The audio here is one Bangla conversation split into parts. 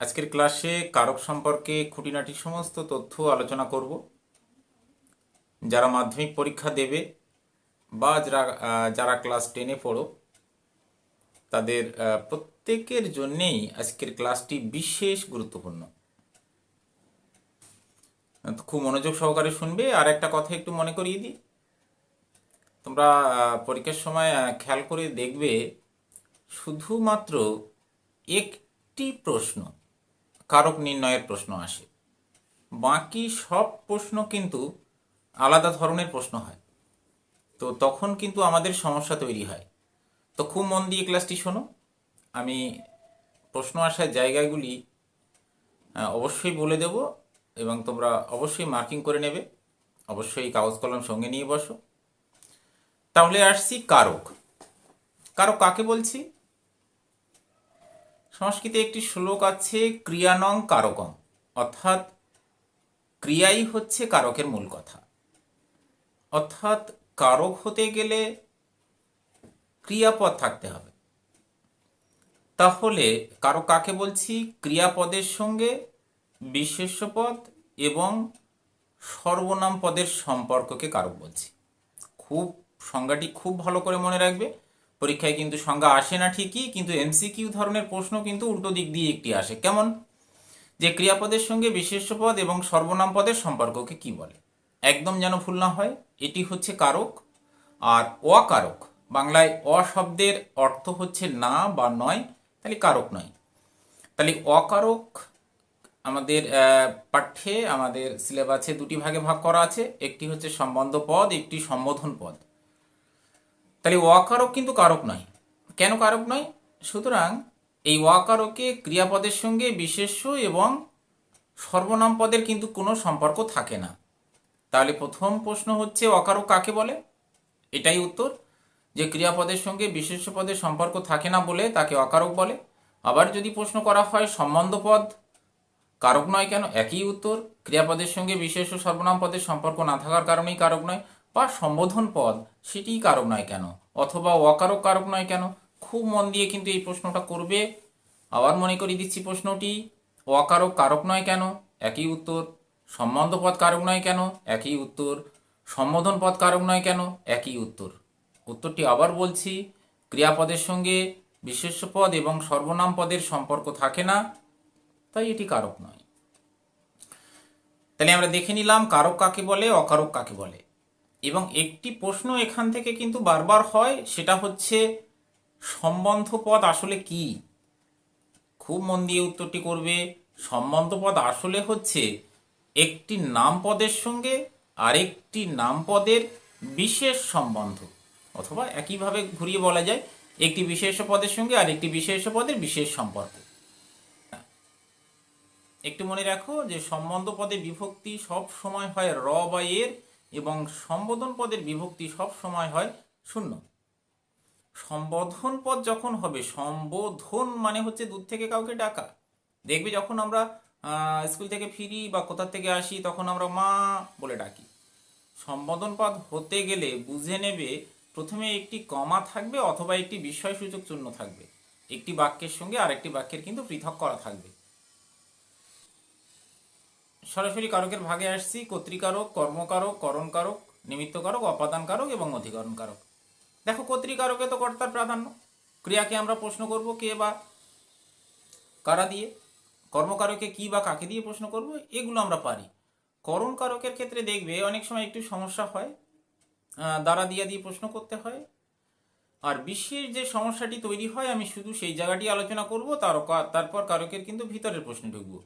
আজকের ক্লাসে কারক সম্পর্কে খুঁটিনাটি সমস্ত তথ্য আলোচনা করব। যারা মাধ্যমিক পরীক্ষা দেবে বা যারা যারা ক্লাস টেনে পড়ো, তাদের প্রত্যেকের জন্যেই আজকের ক্লাসটি বিশেষ গুরুত্বপূর্ণ। খুব মনোযোগ সহকারে শুনবে। আর একটা কথা একটু মনে করিয়ে দিই। তোমরা পরীক্ষার সময় খেয়াল করে দেখবে, শুধুমাত্র একটি প্রশ্ন কারক নির্ণয়ের প্রশ্ন আসে। বাকি সব প্রশ্ন কিন্তু আলাদা ধরনের প্রশ্ন হয়। তো তখন কিন্তু আমাদের সমস্যা তৈরি হয়। তো খুব মন দিয়ে ক্লাসটি শোনো। আমি প্রশ্ন আসার জায়গাগুলি অবশ্যই বলে দেব এবং তোমরা অবশ্যই মার্কিং করে নেবে। অবশ্যই কাগজ কলম সঙ্গে নিয়ে বসো। তাহলে আসছি কারক। কারক কাকে বলছি? সংস্কৃতে একটি শ্লোক আছে, ক্রিয়ানং কারকম। অর্থাৎ ক্রিয়াই হচ্ছে কারকের মূল কথা। অর্থাৎ কারক হতে গেলে ক্রিয়াপদ থাকতে হবে। তাহলে কারক কাকে বলছি? ক্রিয়াপদের সঙ্গে বিশেষ্য পদ এবং সর্বনাম পদের সম্পর্ককে কারক বলছি। খুব, সংজ্ঞাটি খুব ভালো করে মনে রাখবে। পরীক্ষায় কিন্তু সংজ্ঞা আসে না ঠিকই, কিন্তু এমসিকিউ ধরনের প্রশ্ন কিন্তু উল্টো দিক দিয়ে একটি আসে। কেমন? যে ক্রিয়াপদের সঙ্গে বিশেষ্য পদ এবং সর্বনাম পদের সম্পর্ককে কি বলে? একদম যেন ভুল না হয়, এটি হচ্ছে কারক আর অকারক। বাংলায় অ শব্দের অর্থ হচ্ছে না বা নয়, তাহলে কারক নয়। তাহলে অকারক আমাদের পাঠ্যে আমাদের সিলেবাসে দুটি ভাগে ভাগ করা আছে, একটি হচ্ছে সম্বন্ধ পদ, একটি সম্বোধন পদ। তাহলে অকারক কিন্তু কারক নয়। কেন কারক নয়? সুতরাং এই অকারকে ক্রিয়াপদের সঙ্গে বিশেষ্য এবং সর্বনাম পদের কিন্তু কোনো সম্পর্ক থাকে না। তাহলে প্রথম প্রশ্ন হচ্ছে অকারক কাকে বলে? এটাই উত্তর। যে ক্রিয়াপদের সঙ্গে বিশেষ্য পদের সম্পর্ক থাকে না বলে তাকে অকারক বলে। আবার যদি প্রশ্ন করা হয় সম্বন্ধ পদ, কারক নয় কেন? একই উত্তর। ক্রিয়াপদের সঙ্গে বিশেষ সর্বনাম পদের সম্পর্ক না থাকার কারণেই কারক নয়। বা সম্বোধন পদ সেটিই কারক নয় কেন? অথবা অকারক কারক নয় কেন? খুব মন দিয়ে কিন্তু এই প্রশ্নটা করবে। আবার মনে করিয়ে দিচ্ছি প্রশ্নটি, অকারক কারক নয় কেন? একই উত্তর সম্বন্ধ পদ কারক নয় কেন? একই উত্তর সম্বোধন পদ কারক নয় কেন? একই উত্তর। উত্তরটি আবার বলছি, ক্রিয়াপদের সঙ্গে বিশেষ্য পদ এবং সর্বনাম পদের সম্পর্ক থাকে না, তাই এটি কারক নয়। তাহলে আমরা দেখে নিলাম কারক কাকে বলে, অকারক কাকে বলে। এবং একটি প্রশ্ন এখান থেকে কিন্তু বারবার হয়, সেটা হচ্ছে সম্বন্ধ পদ আসলে কি? খুব মন দিয়ে উত্তরটি করবে, সম্বন্ধ পদ আসলে হচ্ছে একটি নাম পদের সঙ্গে আরেকটি নাম পদের বিশেষ সম্বন্ধ, অথবা একইভাবে ঘুরিয়ে বলা যায়, একটি বিশেষ পদের সঙ্গে আরেকটি বিশেষ পদের বিশেষ সম্পর্ক। একটু মনে রাখো যে সম্বন্ধ পদে বিভক্তি সব সময় হয় র বা এর এবং সম্বোধন পদের বিভক্তি সব সময় হয় শূন্য। সম্বোধন পদ যখন হবে, সম্বোধন মানে হচ্ছে দূর থেকে কাউকে ডাকা। দেখবে যখন আমরা স্কুল থেকে ফিরি বা কোথা থেকে আসি, তখন আমরা মা বলে ডাকি। সম্বোধন পদ হতে গেলে বুঝে নেবে প্রথমে একটি কমা থাকবে অথবা একটি বিস্ময়সূচক চিহ্ন থাকবে। একটি বাক্যের সঙ্গে আরেকটি বাক্যের কিন্তু পৃথক করা থাকবে। সরাসরি কারকের ভাগে আসছি, কর্তৃকারক, কর্মকারক, করণকারক, নিমিত্তকারক, অপাদানকারক এবং অধিকরণকারক। দেখো, কর্তৃকারকে তো কর্তার প্রাধান্য। ক্রিয়াকে আমরা প্রশ্ন করব কে বা কারা দিয়ে, কর্মকারকে কি বা কাকে দিয়ে প্রশ্ন করব, এগুলো আমরা পারি। করণকারকের ক্ষেত্রে দেখবে, অনেক সময় একটু সমস্যা হয় দ্বারা দিয়া দিয়ে প্রশ্ন করতে হয়। আর বিশ্বের যে সমস্যাটি তৈরি হয়, আমি শুধু সেই জায়গাটি আলোচনা করব তার তারপর কারকের কিন্তু ভিতরের প্রশ্নে ঢুকবো।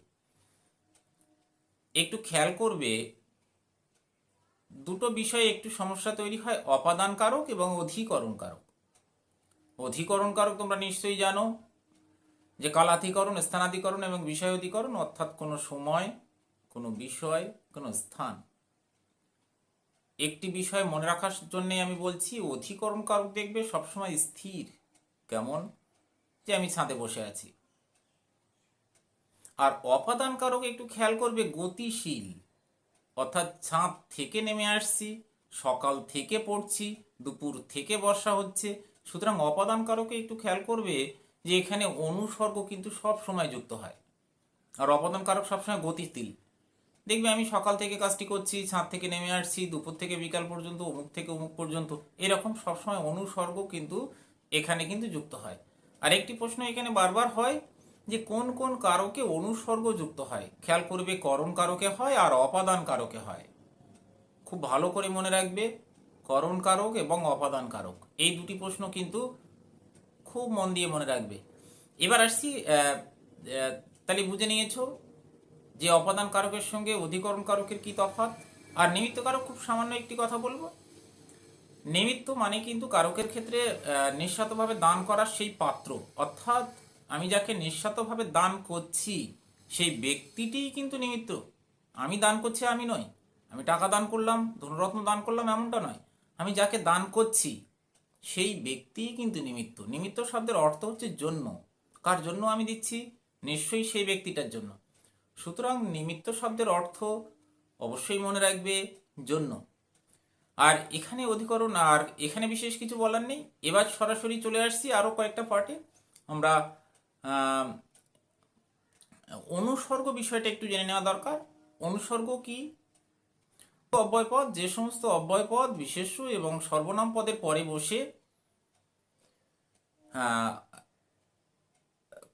একটু খেয়াল করবে, দুটো বিষয়ে একটু সমস্যা তৈরি হয় অপাদান কারক এবং অধিকরণ কারক অধিকরণ কারক তোমরা নিশ্চয়ই জানো যে কালাধিকরণ স্থানাধিকরণ এবং বিষয় অধিকরণ অর্থাৎ কোনো সময়, কোনো বিষয়, কোনো স্থান। একটি বিষয় মনে রাখার জন্য আমি বলছি অধিকরণ কারক দেখবে সবসময় স্থির, কেমন? যে আমি ছাদে বসে আছি। আর অপাদান কারক একটু খেয়াল করবে, গতিশীল। অর্থাৎ ছাঁদ থেকে নেমে আসছি, সকাল থেকে পড়ছি, দুপুর থেকে বর্ষা হচ্ছে। সুতরাং অপাদান কারকে একটু খেয়াল করবে যে এখানে অনুসর্গ কিন্তু সব সময় যুক্ত হয়। আর অপদান কারক সবসময় গতিশীল। দেখবে আমি সকাল থেকে কাজটি করছি, ছাদ থেকে নেমে আসছি, দুপুর থেকে বিকাল পর্যন্ত, অমুক থেকে অমুক পর্যন্ত, এরকম সবসময় অনুসর্গ কিন্তু এখানে কিন্তু যুক্ত হয়। আর একটি প্রশ্ন এখানে বারবার হয় যে কোন কোন কারকে অনুসর্গ যুক্ত হয়। খেয়াল করবে করণ কারকে হয় আর অপাদান কারকে হয়। খুব ভালো করে মনে রাখবে করণ কারক এবং অপাদান কারক। এই দুটি প্রশ্ন কিন্তু খুব মন দিয়ে মনে রাখবে। এবার আসছি তাহলে বুঝে নিয়েছো যে অপাদান কারকের সঙ্গে অধিকরণ কারকের কি তফাৎ? আর নিমিত্ত কারক খুব সামান্য একটি কথা বলব। নিমিত্ত মানে কিন্তু কারকের ক্ষেত্রে আহ, নিঃস্বার্থভাবে দান করার সেই পাত্র। অর্থাৎ আমি যাকে নিঃস্বার্থভাবে দান করছি সেই ব্যক্তিটিই কিন্তু নিমিত্ত। আমি দান করছি আমি নই। আমি টাকা দান করলাম ধনরত্ন দান করলাম এমনটা নয়। আমি যাকে দান করছি সেই ব্যক্তিই কিন্তু নিমিত্ত। নিমিত্ত শব্দের অর্থ হচ্ছে জন্য। কার জন্য আমি দিচ্ছি? নিশ্চয়ই সেই ব্যক্তিটার জন্য। সুতরাং নিমিত্ত শব্দের অর্থ অবশ্যই মনে রাখবে জন্য। আর এখানে অধিকরণ আর এখানে বিশেষ কিছু বলার নেই। এবার সরাসরি চলে আসছি আরও কয়েকটা পার্টে আমরা আম, অনুসর্গ বিষয়টা একটু জেনে নেওয়া দরকার। অনুসর্গ কি? অব্যয়পদ যে সমস্ত অব্যয়পদ বিশেষ্য এবং সর্বনাম পদের পরে বসে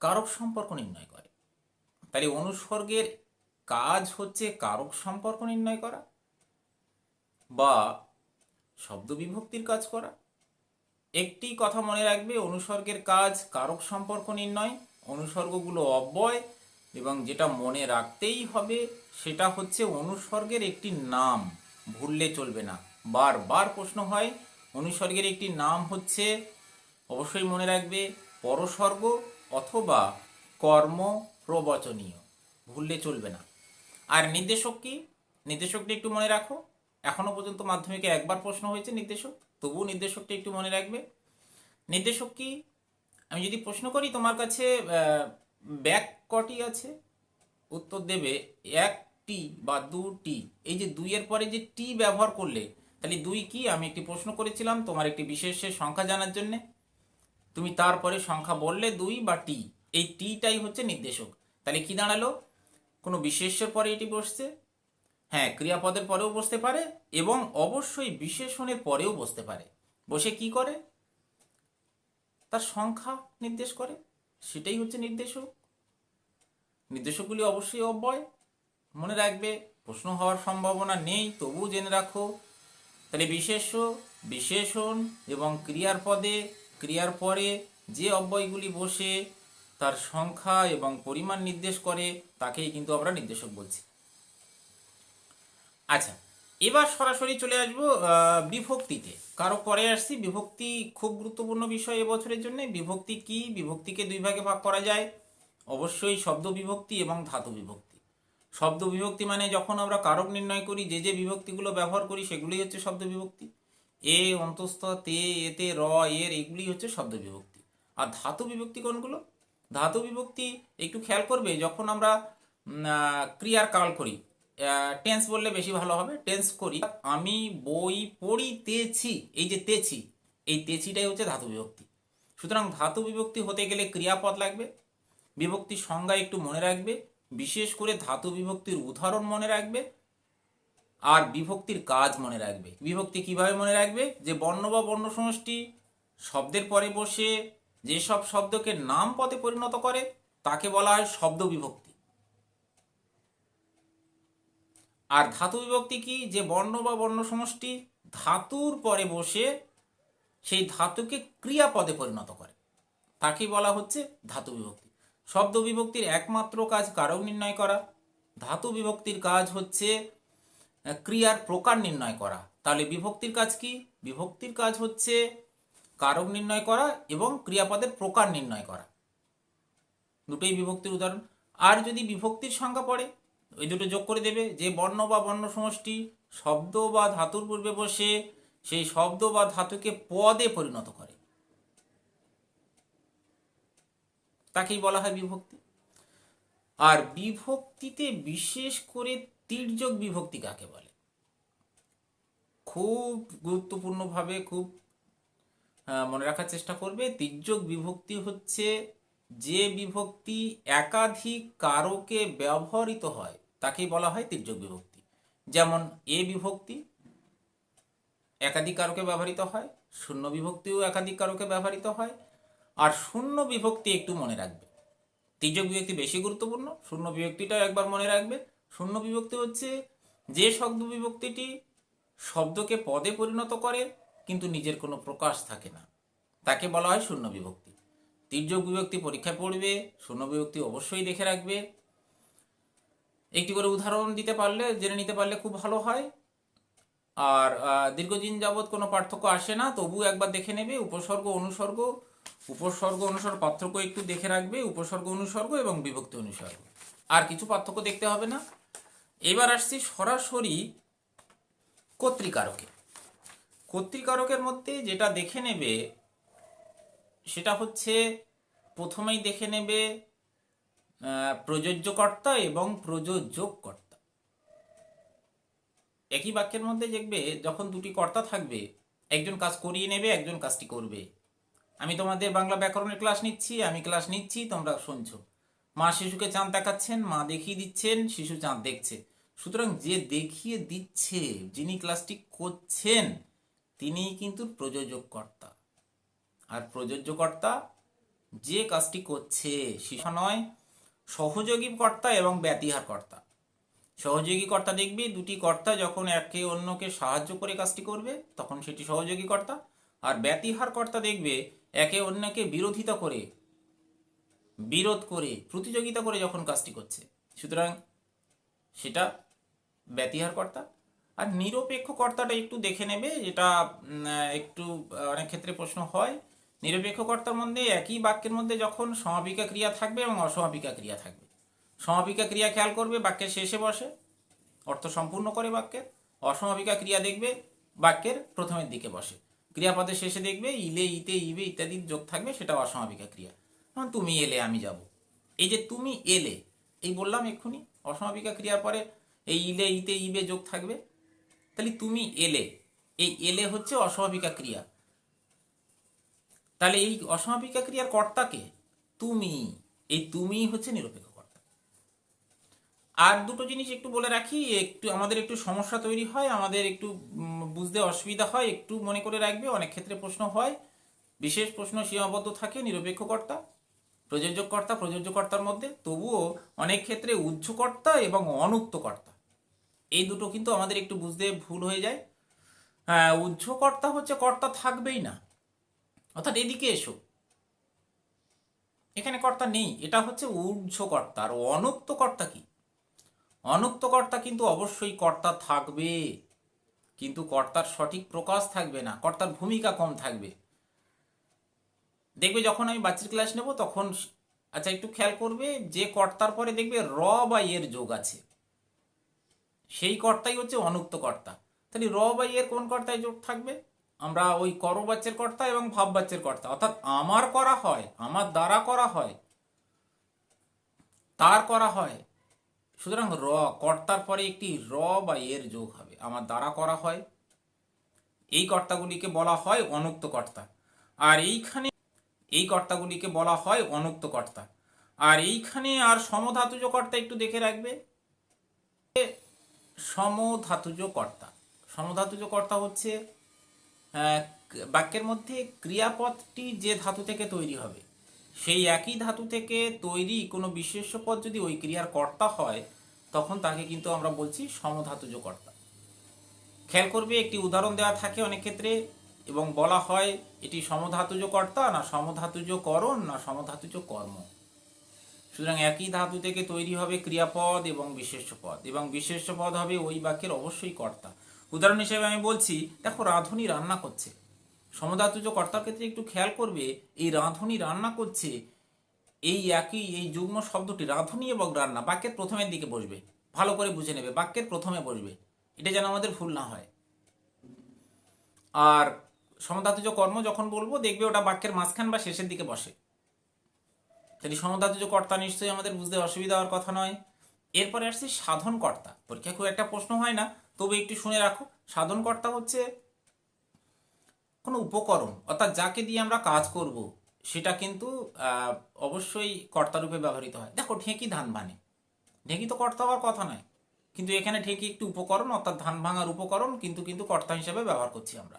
কারক সম্পর্ক নির্ণয় করে। তাহলে অনুসর্গের কাজ হচ্ছে কারক সম্পর্ক নির্ণয় করা বা শব্দ বিভক্তির কাজ করা। একটি কথা মনে রাখবে, অনুসর্গের কাজ কারক সম্পর্ক নির্ণয়, অনুসর্গগুলো অব্যয় এবং যেটা মনে রাখতেই হবে সেটা হচ্ছে অনুসর্গের একটি নাম, ভুললে চলবে না। বারবার প্রশ্ন হয়, অনুসর্গের একটি নাম হচ্ছে, অবশ্যই মনে রাখবে, পরসর্গ অথবা কর্ম প্রবচনীয়, ভুললে চলবে না। আর নির্দেশক কি? নির্দেশকটি একটু মনে রাখো। এখনও পর্যন্ত মাধ্যমিকে একবার প্রশ্ন হয়েছে নির্দেশক। তবুও নির্দেশকটি একটু মনে রাখবে। নির্দেশক কি? আমি যদি প্রশ্ন করি, তোমার কাছে ব্যাক কটি আছে? উত্তর দেবে একটি বা দুটি এই যে দুইয়ের পরে যে টি ব্যবহার করলে, তাহলে দুই কি? আমি একটি প্রশ্ন করেছিলাম তোমার একটি বিশেষের সংখ্যা জানার জন্যে। তুমি তারপরে সংখ্যা বললে দুই বা টি। এই টিটাই হচ্ছে নির্দেশক। তাহলে কি দাঁড়াল? কোনো বিশেষ্যের পরে এটি বসছে। হ্যাঁ ক্রিয়াপদের পরেও বসতে পারে এবং অবশ্যই বিশেষণের পরেও বসতে পারে। বসে কি করে? তার সংখ্যা নির্দেশ করে। সেটাই হচ্ছে নির্দেশক। নির্দেশকগুলি অবশ্যই অব্যয়। মনে রাখবে, প্রশ্ন হওয়ার সম্ভাবনা নেই, তবুও জেনে রাখো। তাহলে বিশেষ্য, বিশেষণ এবং ক্রিয়ার পদে ক্রিয়ার পরে যে অব্যয়গুলি বসে, তার সংখ্যা এবং পরিমাণ নির্দেশ করে, তাকেই কিন্তু আমরা নির্দেশক বলছি। আচ্ছা এবার সরাসরি চলে আসব বিভক্তিতে। কারও পরে আসছি, বিভক্তি খুব গুরুত্বপূর্ণ বিষয় এবছরের জন্য। বিভক্তি কি? বিভক্তিকে দুই ভাগে ভাগ করা যায়। অবশ্যই শব্দ বিভক্তি এবং ধাতু বিভক্তি। শব্দ বিভক্তি মানে যখন আমরা কারক নির্ণয় করি, যে যে বিভক্তিগুলো ব্যবহার করি, সেগুলোই হচ্ছে শব্দ বিভক্তি। এ, অন্তস্থ, তে, এতে, র, এর এগুলি হচ্ছে শব্দ বিভক্তি। আর ধাতু বিভক্তি কোনগুলো? ধাতু বিভক্তি, একটু খেয়াল করবে, যখন আমরা ক্রিয়ার কাল করি টেন্স বললে বেশি ভালো হবে টেন্স করি। আমি বই পড়িতেছি, এই যে তেছি, এই তেছিটাই হচ্ছে ধাতু বিভক্তি। সুতরাং ধাতু বিভক্তি হতে গেলে ক্রিয়াপদ লাগবে বিভক্তির সংজ্ঞা একটু মনে রাখবে, বিশেষ করে ধাতু বিভক্তির উদাহরণ মনে রাখবে, আর বিভক্তির কাজ মনে রাখবে। বিভক্তি কীভাবে মনে রাখবে? যে বর্ণ বা বর্ণ সমষ্টি শব্দের পরে বসে যেসব শব্দকে নাম পদে পরিণত করে, তাকে বলা হয় শব্দ বিভক্তি। আর ধাতু বিভক্তি কি? যে বর্ণ বা বর্ণ সমষ্টি ধাতুর পরে বসে সেই ধাতুকে ক্রিয়াপদে পরিণত করে। তাকেই বলা হচ্ছে ধাতু বিভক্তি। শব্দ বিভক্তির একমাত্র কাজ কারক নির্ণয় করা। ধাতু বিভক্তির কাজ হচ্ছে ক্রিয়ার প্রকার নির্ণয় করা। তাহলে বিভক্তির কাজ কি? বিভক্তির কাজ হচ্ছে কারক নির্ণয় করা এবং ক্রিয়াপদের প্রকার নির্ণয় করা। দুটোই বিভক্তির উদাহরণ। আর যদি বিভক্তির সংখ্যা পড়ে ওই দুটো যোগ করে দেবে। যে বর্ণ বা বর্ণ সমষ্টি শব্দ বা ধাতুর পূর্বে বসে, সেই শব্দ বা ধাতুকে পদে পরিণত করে। তাকেই বলা হয় বিভক্তি। আর বিভক্তিতে বিশেষ করে তির্যক বিভক্তি কাকে বলে? খুব গুরুত্বপূর্ণভাবে খুব মনে রাখার চেষ্টা করবে, তির্যক বিভক্তি হচ্ছে যে বিভক্তি একাধিক কারকে ব্যবহৃত হয় তাকেই বলা হয় তির্যক বিভক্তি। যেমন এ বিভক্তি একাধিক কারকে ব্যবহৃত হয়, শূন্য বিভক্তিও একাধিক কারকে ব্যবহৃত হয়, আর শূন্য বিভক্তি একটু মনে রাখবে। তির্যক বিভক্তি বেশি গুরুত্বপূর্ণ, শূন্য বিভক্তিটাও একবার মনে রাখবে। শূন্য বিভক্তি হচ্ছে যে শব্দ বিভক্তিটি শব্দকে পদে পরিণত করে, কিন্তু নিজের কোনো প্রকাশ থাকে না। তাকে বলা হয় শূন্য বিভক্তি। তির্যক বিভক্তি পরীক্ষায় পড়বে, শূন্য বিভক্তি অবশ্যই দেখে রাখবে। একটি করে উদাহরণ দিতে পারলে, জেনে নিতে পারলে খুব ভালো হয়। আর দীর্ঘদিন যাবৎ কোনো পার্থক্য আসে না তবু একবার দেখে নেবে, উপসর্গ, অনুসর্গ উপসর্গ, অনুসর্গ, পার্থক্য একটু দেখে রাখবে, উপসর্গ, অনুসর্গ এবং বিভক্তি, অনুসর্গ। আর কিছু পার্থক্য দেখতে হবে না। এবার আসছি সরাসরি কর্তৃকারকে। কর্তৃকারকের মধ্যে যেটা দেখে নেবে, সেটা হচ্ছে প্রথমেই দেখে নেবে প্রযোজ্যকর্তা এবং প্রযোজককর্তা। একই বাক্যের মধ্যে দেখবে যখন দুটি কর্তা থাকবে, একজন কাজ করিয়ে নেবে, একজন কাজটি করবে। আমি তোমাদের বাংলা ব্যাকরণের ক্লাস নিচ্ছি, আমি ক্লাস নিচ্ছি, তোমরা শুনছো। মা শিশুকে চাঁদ দেখাচ্ছেন, মা দেখিয়ে দিচ্ছেন, শিশু চাঁদ দেখছে। সুতরাং যে দেখিয়ে দিচ্ছে, যিনি ক্লাসটি করছেন, তিনিই কিন্তু প্রযোজককর্তা। আর প্রযোজ্যকর্তা যে কাজটি করছে, শিশু নয় সহযোগী কর্তা এবং ব্যতিহার কর্তা। সহযোগী কর্তা দেখবে, দুটি কর্তা যখন একে অন্যকে সাহায্য করে কাজটি করবে, তখন সেটি সহযোগী কর্তা। আর ব্যতিহার কর্তা দেখবে, একে অন্যকে বিরোধিতা করে, বিরোধ করে, প্রতিযোগিতা করে যখন কাজটি করছে। সুতরাং সেটা ব্যতিহার কর্তা। আর নিরপেক্ষ কর্তাটা একটু দেখে নেবে, যেটা একটু অনেক ক্ষেত্রে প্রশ্ন হয় নিরপেক্ষ কর্তার মধ্যে একই বাক্যের মধ্যে যখন সমাপিকা ক্রিয়া থাকবে এবং অসমাপিকা ক্রিয়া থাকবে। সমাপিকা ক্রিয়া খেয়াল করবে, বাক্যের শেষে বসে, অর্থ সম্পূর্ণ করে বাক্যের। অসমাপিকা ক্রিয়া দেখবে, বাক্যের প্রথমের দিকে বসে। ক্রিয়াপদের শেষে দেখবে, ইলে, ইতে, ইবে ইত্যাদি যোগ থাকবে সেটা অসমাপিকা ক্রিয়া। যেমন তুমি এলে, আমি যাব। এই যে তুমি এলে, এই বললাম এক্ষুনি, অসমাপিকা ক্রিয়ার পরে এই ইলে, ইতে, ইবে যোগ থাকবে। তাহলে তুমি এলে, এই এলে হচ্ছে অস্বাভাবিকা ক্রিয়া। তাহলে এই অস্বাভাবিকা ক্রিয়ার কর্তাকে তুমি, এই তুমি হচ্ছে নিরপেক্ষ কর্তা। আর দুটো জিনিস একটু বলে রাখি, একটু আমাদের একটু সমস্যা তৈরি হয়, আমাদের একটু বুঝতে অসুবিধা হয়, একটু মনে করে রাখবে, অনেক ক্ষেত্রে প্রশ্ন হয়। বিশেষ প্রশ্ন সীমাবদ্ধ থাকে নিরপেক্ষ কর্তা, প্রযোজক কর্তা, প্রযোজ্য কর্তার মধ্যে। তবুও অনেক ক্ষেত্রে উচ্চকর্তা এবং অনুক্ত কর্তা, এই দুটো কিন্তু আমাদের একটু বুঝতে ভুল হয়ে যায়। হ্যাঁ উচ্চকর্তা হচ্ছে কর্তা থাকবেই না। অর্থাৎ এদিকে এসো। এখানে কর্তা নেই। এটা হচ্ছে ঊর্ধ্বকর্তা। আর অনুক্ত কর্তা কি? অনুক্ত কর্তা কিন্তু অবশ্যই কর্তা থাকবে। কিন্তু কর্তার সঠিক প্রকাশ থাকবে না। কর্তার ভূমিকা কম থাকবে। দেখবে যখন আমি বাচ্চার ক্লাস নেব, তখন আচ্ছা একটু খেয়াল করবে যে কর্তার পরে দেখবে র বা এর যোগ আছে। সেই কর্তাই হচ্ছে অনুক্ত কর্তা তাহলে র বা এর কোন কর্তায় যোগ থাকবে? আমরা ওই করবাচ্যের কর্তা এবং ভাববাচ্যের কর্তা। অর্থাৎ আমার করা হয়, আমার দ্বারা করা হয়, তার করা হয়। সুতরাং র, কর্তার পরে একটি র বা এর যোগ হবে। আমার দ্বারা করা হয়, এই কর্তাগুলিকে বলা হয় অনুক্ত কর্তা। আর এইখানে, এই কর্তাগুলিকে বলা হয় অনুক্ত কর্তা। আর এইখানে আর সমধাতুজ কর্তা একটু দেখে রাখবে। সমধাতুজ কর্তা। সমধাতুজ কর্তা হচ্ছে বাক্যের মধ্যে ক্রিয়াপদটি যে ধাতু থেকে তৈরি হবে, সেই একই ধাতু থেকে তৈরি কোনো বিশেষ্য পদ যদি ওই ক্রিয়ার কর্তা হয়, তখন তাকে কিন্তু আমরা বলছি সমধাতুজ কর্তা। খেয়াল করবে, একটি উদাহরণ দেওয়া থাকে অনেক ক্ষেত্রে, এবং বলা হয় এটি সমধাতুজ কর্তা না সমধাতুজ করণ না সমধাতুজ কর্ম। সুতরাং একই ধাতু থেকে তৈরি হবে ক্রিয়াপদ এবং বিশেষ্য পদ, এবং বিশেষ্য পদ হবে ওই বাক্যের অবশ্যই কর্তা। উদাহরণ হিসেবে আমি বলছি, দেখো রাঁধুনি রান্না করছে। সমধাতুজ কর্তার ক্ষেত্রে একটু খেয়াল করবে, এই রাঁধুনি রান্না করছে, এই একই, এই যুগ্ম শব্দটি রাঁধুনি এবং রান্না বাক্যের প্রথমের দিকে বসবে। ভালো করে বুঝে নেবে, বাক্যের প্রথমে বসবে। এটা যেন আমাদের ভুল না হয়। আর সমধাতুজ কর্ম, যখন বলব, দেখবে ওটা বাক্যের মাঝখান বা শেষের দিকে বসে। তাহলে সমধাতুজ কর্তা, নিশ্চয়ই আমাদের বুঝতে অসুবিধা হওয়ার কথা নয়। এরপরে আসছে সাধন কর্তা। পরীক্ষা খুব একটা প্রশ্ন হয় না। তবে একটু শুনে রাখো সাধন কর্তা হচ্ছে কোনো উপকরণ অর্থাৎ যাকে দিয়ে আমরা কাজ করব সেটা কিন্তু অবশ্যই কর্তারূপে ব্যবহৃত হয়। দেখো ঢেঁকি ধান ভানে ঢেঁকি তো কর্তা হওয়ার কথা নয় কিন্তু এখানে ঢেঁকি একটি উপকরণ অর্থাৎ ধান ভাঙার উপকরণ কিন্তু কিন্তু কর্তা হিসেবে ব্যবহার করছি আমরা।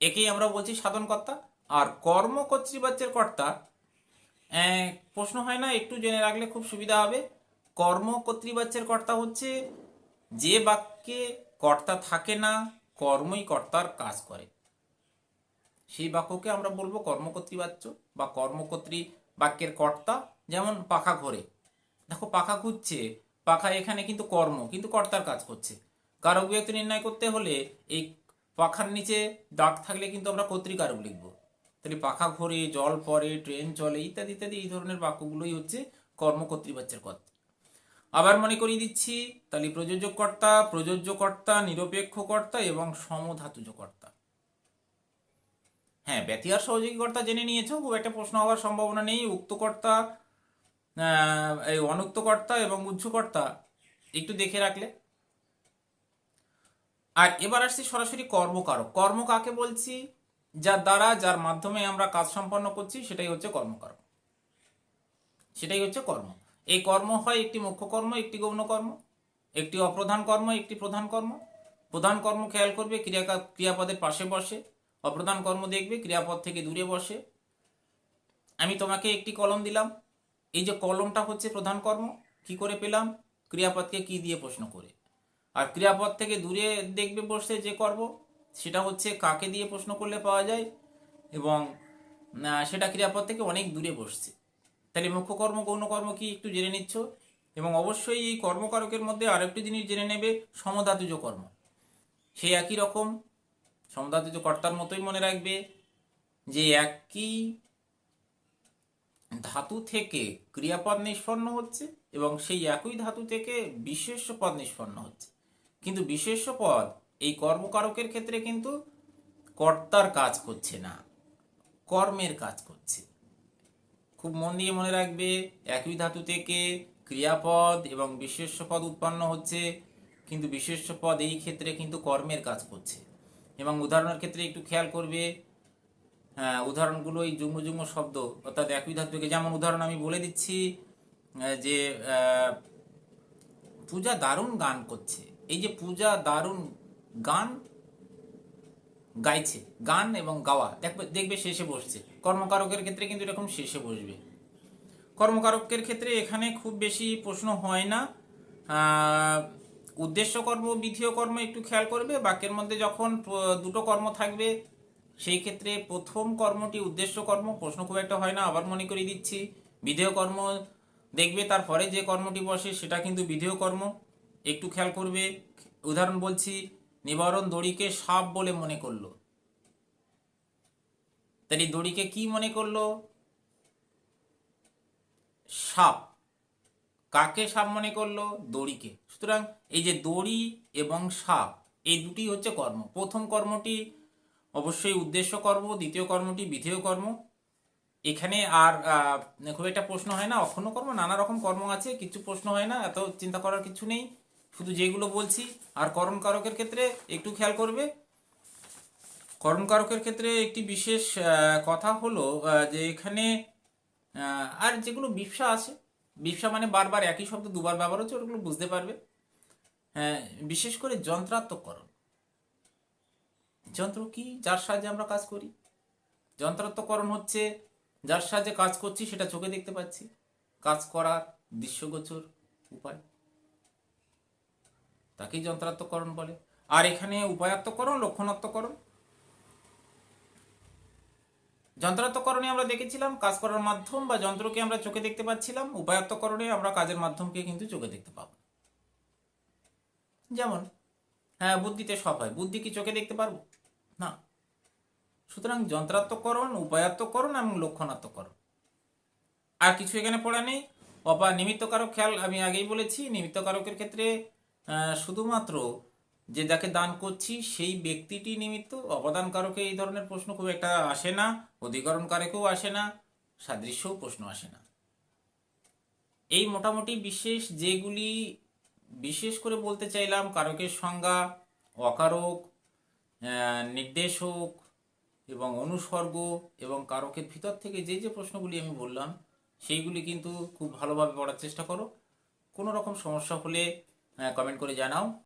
একেই আমরা বলছি সাধনকর্তা। আর কর্মকর্তৃবাচ্যের কর্তা আহ, প্রশ্ন হয় না একটু জেনে রাখলে খুব সুবিধা হবে। কর্ম কর্মকর্তৃবাচ্যের কর্তা হচ্ছে যে বাক্যে কর্তা থাকে না, কর্মই কর্তার কাজ করে। সেই বাক্যকে আমরা বলব কর্মকর্তৃবাচ্য বা কর্মকর্তৃ বাক্যের কর্তা যেমন পাখা ঘোরে। দেখো, পাখা ঘুরছে, পাখা এখানে কিন্তু কর্ম, কিন্তু কর্তার কাজ করছে। কারক বিভক্তি নির্ণয় করতে হলে এই পাখার নিচে দাগ থাকলে কিন্তু আমরা কর্তৃকারক লিখব। তাহলে পাখা ঘোরে, জল পড়ে, ট্রেন চলে, ইত্যাদি ইত্যাদি এই ধরনের বাক্যগুলোই হচ্ছে কর্মকর্তৃবাচ্যের কর্তা। আবার মনে করিয়ে দিচ্ছি তাহলে প্রযোজক কর্তা প্রযোজ্য কর্তা নিরপেক্ষ কর্তা এবং সমধাতুজ কর্তা হ্যাঁ ব্যতিহার সহযোগী কর্তা জেনে নিয়েছো, খুব একটা প্রশ্ন হওয়ার সম্ভাবনা নেই। উক্ত কর্তা এই অনুক্ত কর্তা এবং উজ্জ কর্তা একটু দেখে রাখলে। আর এবার আসছি সরাসরি কর্মকারক। কর্ম কাকে বলছি? যার দ্বারা, যার মাধ্যমে আমরা কাজ সম্পন্ন করছি, সেটাই হচ্ছে কর্মকারক। সেটাই হচ্ছে কর্ম এই কর্ম হয় একটি মুখ্য কর্ম, একটি গৌণ কর্ম, একটি অপ্রধান কর্ম, একটি প্রধান কর্ম। প্রধান কর্ম খেয়াল করবে, ক্রিয়া ক্রিয়াপদের পাশে বসে। অপ্রধান কর্ম দেখবে, ক্রিয়াপদ থেকে দূরে বসে। আমি তোমাকে একটি কলম দিলাম। এই যে কলমটা হচ্ছে প্রধান কর্ম, কি করে পেলাম? ক্রিয়াপদকে কি দিয়ে প্রশ্ন করে। আর ক্রিয়াপদ থেকে দূরে দেখবে বসে যে কর্ম, সেটা হচ্ছে কাকে দিয়ে প্রশ্ন করলে পাওয়া যায় এবং সেটা ক্রিয়াপদ থেকে অনেক দূরে বসছে। তাহলে মুখ্য কর্ম, গৌণ কর্ম কি একটু জেনে নিচ্ছ? এবং অবশ্যই এই কর্মকারকের মধ্যে আরেকটি জিনিস জেনে নেবে সমধাতুজ কর্ম। সেই একই রকম সমধাতুজ কর্তার মতোই মনে রাখবে যে একই ধাতু থেকে ক্রিয়াপদ নিষ্পন্ন হচ্ছে এবং সেই একই ধাতু থেকে বিশেষ পদ নিষ্পন্ন হচ্ছে। কিন্তু বিশেষ পদ এই কর্মকারকের ক্ষেত্রে কিন্তু কর্তার কাজ করছে না, কর্মের কাজ করছে। খুব মন দিয়ে মনে রাখবে, একই ধাতু থেকে ক্রিয়াপদ এবং বিশেষ্য পদ উৎপন্ন হচ্ছে, কিন্তু বিশেষ্য পদ এই ক্ষেত্রে কিন্তু কর্মের কাজ করছে। এবং উদাহরণের ক্ষেত্রে একটু খেয়াল করবে হ্যাঁ উদাহরণগুলো এই যুগ্ম যুগ্ম শব্দ, অর্থাৎ একই ধাতু থেকে যেমন উদাহরণ আমি বলে দিচ্ছি যে পূজা দারুণ গান করছে। এই যে পূজা দারুণ গান গাইছে, গান এবং গাওয়া। দেখবে দেখবে শেষে বসছে। কর্মকারকের ক্ষেত্রে কিন্তু এরকম শেষে বসবে। কর্মকারকের ক্ষেত্রে এখানে খুব বেশি প্রশ্ন হয় না। উদ্দেশ্য কর্ম, বিধেয় কর্ম একটু খেয়াল করবে। বাক্যের মধ্যে যখন দুটো কর্ম থাকবে, সেই ক্ষেত্রে প্রথম কর্মটি উদ্দেশ্য কর্ম, প্রশ্ন খুব একটা হয় না, আবার মনে করিয়ে দিচ্ছি। বিধেয় কর্ম দেখবে, তারপরে যে কর্মটি বসে, সেটা কিন্তু বিধেয় কর্ম। একটু খেয়াল করবে। উদাহরণ বলছি নিবারণ দড়িকে সাপ বলে মনে করল। তাহলে দড়িকে কি মনে করল? সাপ। কাকে সাপ মনে করল? দড়িকে। সুতরাং এই যে দড়ি এবং সাপ, এই দুটি হচ্ছে কর্ম। প্রথম কর্মটি অবশ্যই উদ্দেশ্য কর্ম, দ্বিতীয় কর্মটি বিধেয় কর্ম। এখানে আর খুব একটা প্রশ্ন হয় না। অক্ষণ কর্ম, নানা রকম কর্ম আছে, কিছু প্রশ্ন হয় না, এত চিন্তা করার কিছু নেই। শুধু যেগুলো বলছি, আর করণ কারকের ক্ষেত্রে একটু খেয়াল করবে। করণ কারকের ক্ষেত্রে একটি বিশেষ কথা হলো যে এখানে আর যেগুলো বিপসা আছে বিপসা মানে বারবার একই শব্দ, দুবার ব্যবহার হচ্ছে, ওগুলো বুঝতে পারবে। হ্যাঁ বিশেষ করে যন্ত্রাত্মকরণ যন্ত্র কি? যার সাহায্যে আমরা কাজ করি। যন্ত্রাত্মকরণ হচ্ছে, যার সাহায্যে কাজ করছি, সেটা চোখে দেখতে পাচ্ছি। কাজ করার দৃশ্যগোচর উপায়। তাকেই যন্ত্রাত্মকরণ বলে। আর এখানে উপায়াত্মকরণ, লক্ষণাত্মকরণ। যন্ত্রাত্মকরণে আমরা দেখেছিলাম, কাজ করার মাধ্যম বা যন্ত্রকে আমরা চোখে দেখতে পাচ্ছিলাম, উপায়াত্মকরণে আমরা কাজের মাধ্যমকে কিন্তু চোখে দেখতে পাব। যেমন হ্যাঁ বুদ্ধিতে সব হয়। বুদ্ধি কি চোখে দেখতে পারব? না। সুতরাং যন্ত্রাত্মকরণ, উপায়াত্মকরণ এবং লক্ষণাত্মকরণ। আর কিছু এখানে পড়া নেই। অপা নিমিত্তকারক খেয়াল আমি আগেই বলেছি, নিমিত্তকারকের ক্ষেত্রে শুধুমাত্র যে যাকে দান করছি, সেই ব্যক্তিটি নিমিত্ত অবদান কারকে এই ধরনের প্রশ্ন খুব একটা আসে না, অধিকরণ কারকেও আসে না, সাদৃশ্যও প্রশ্ন আসে না। এই মোটামুটি বিশেষ যেগুলি বিশেষ করে বলতে চাইলাম, কারকের সংজ্ঞা, অকারক নির্দেশক এবং অনুসর্গ এবং কারকের ভিতর থেকে যে যে প্রশ্নগুলি আমি বললাম, সেইগুলি কিন্তু খুব ভালোভাবে পড়ার চেষ্টা করো। কোনো রকম সমস্যা হলে কমেন্ট করে জানাও।